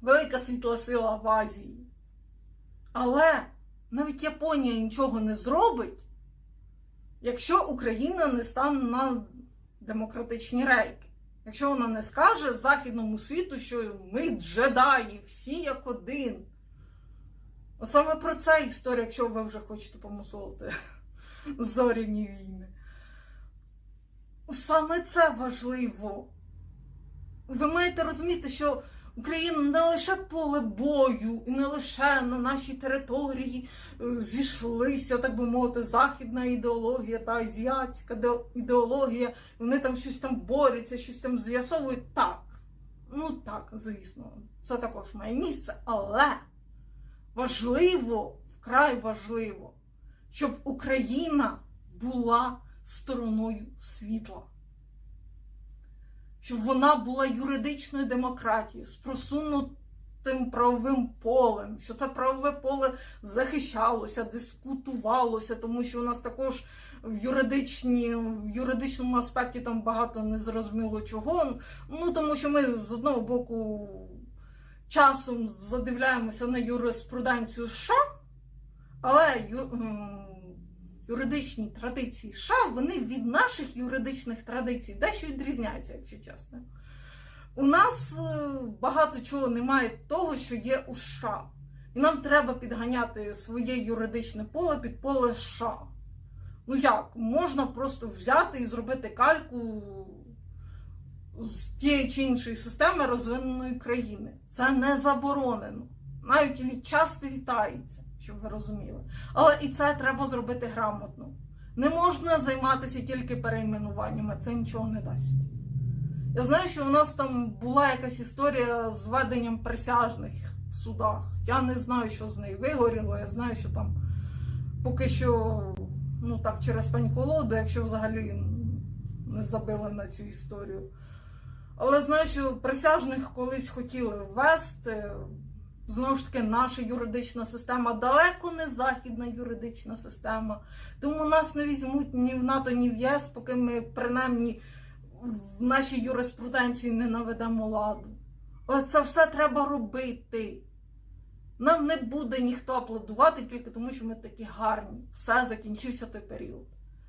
велика світла сила в Азії. Але навіть Японія нічого не зробить, якщо Україна не стане на демократичні рейки. Якщо вона не скаже Західному світу, що ми джедаї, всі як один. Саме про це історія, якщо ви вже хочете помусолити зоряні війни. Саме це важливо. Ви маєте розуміти, що Україна не лише поле бою, і не лише на нашій території е, зійшлися, так би мовити, західна ідеологія та азіатська ідеологія. Вони там щось там борються, щось там з'ясовують. Так. Ну так, звісно, це також має місце, але важливо, вкрай важливо, щоб Україна була стороною світла. Щоб вона була юридичною демократією з просунутим правовим полем, що це правове поле захищалося, дискутувалося, тому що у нас також в, юридичні, в юридичному аспекті там багато незрозуміло чого. Ну тому що ми з одного боку часом задивляємося на юриспруденцію США, але ю, юридичні традиції США, вони від наших юридичних традицій дещо відрізняються, якщо чесно. У нас е, багато чого немає того, що є у США. І нам треба підганяти своє юридичне поле під поле США. Ну як? Можна просто взяти і зробити кальку з тієї чи іншої системи розвиненої країни. Це не заборонено. Навіть часто вітається, щоб ви розуміли. Але і це треба зробити грамотно. Не можна займатися тільки перейменуваннями, це нічого не дасть. Я знаю, що у нас там була якась історія з веденням присяжних в судах. Я не знаю, що з нею вигоріло. Я знаю, що там поки що, ну так, через паньколоду, якщо взагалі не забили на цю історію. Але знаю, що присяжних колись хотіли ввести. Знову ж таки, наша юридична система далеко не західна юридична система. Тому нас не візьмуть ні в НАТО, ні в ЄС, поки ми принаймні в нашій юриспруденції не наведемо ладу. Але це все треба робити. Нам не буде ніхто аплодувати тільки тому, що ми такі гарні. Все закінчився той період.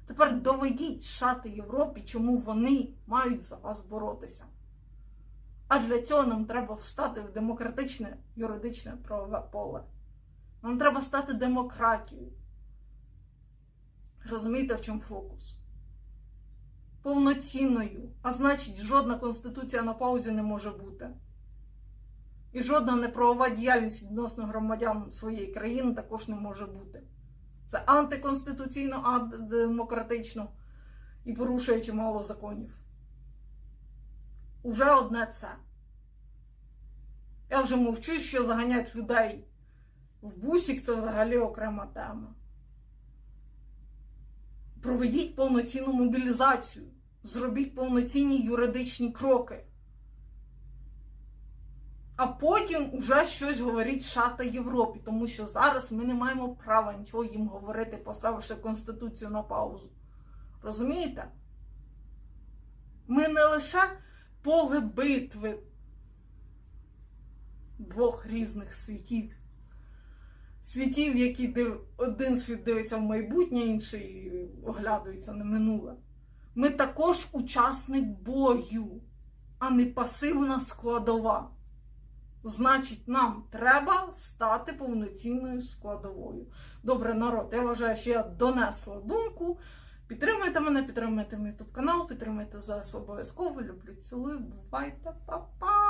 Тепер доведіть шати Європі, чому вони мають за вас боротися. А для цього нам треба встати в демократичне юридичне правове поле. Нам треба стати демократією. Розумієте, в чому фокус? Повноцінною. А значить, жодна конституція на паузі не може бути. І жодна неправова діяльність відносно громадян своєї країни також не може бути. Це антиконституційно, антидемократично і порушує чимало законів. Уже одне це. Я вже мовчу, що заганять людей в бусік це взагалі окрема тема. Проведіть повноцінну мобілізацію, зробіть повноцінні юридичні кроки. А потім уже щось говорить шата Європі, тому що зараз ми не маємо права нічого їм говорити, поставивши Конституцію на паузу. Розумієте? Ми не лише поле битви двох різних світів. Світів, які див... один світ дивиться в майбутнє, інший оглядується на минуле. Ми також учасник бою, а не пасивна складова. Значить, нам треба стати повноцінною складовою. Добре, народ, я вважаю, що я донесла думку. Підтримуйте мене, підтримуйте мій ютуб канал, підтримуйте за обов'язково. Люблю, цілую, бувайте, па-па!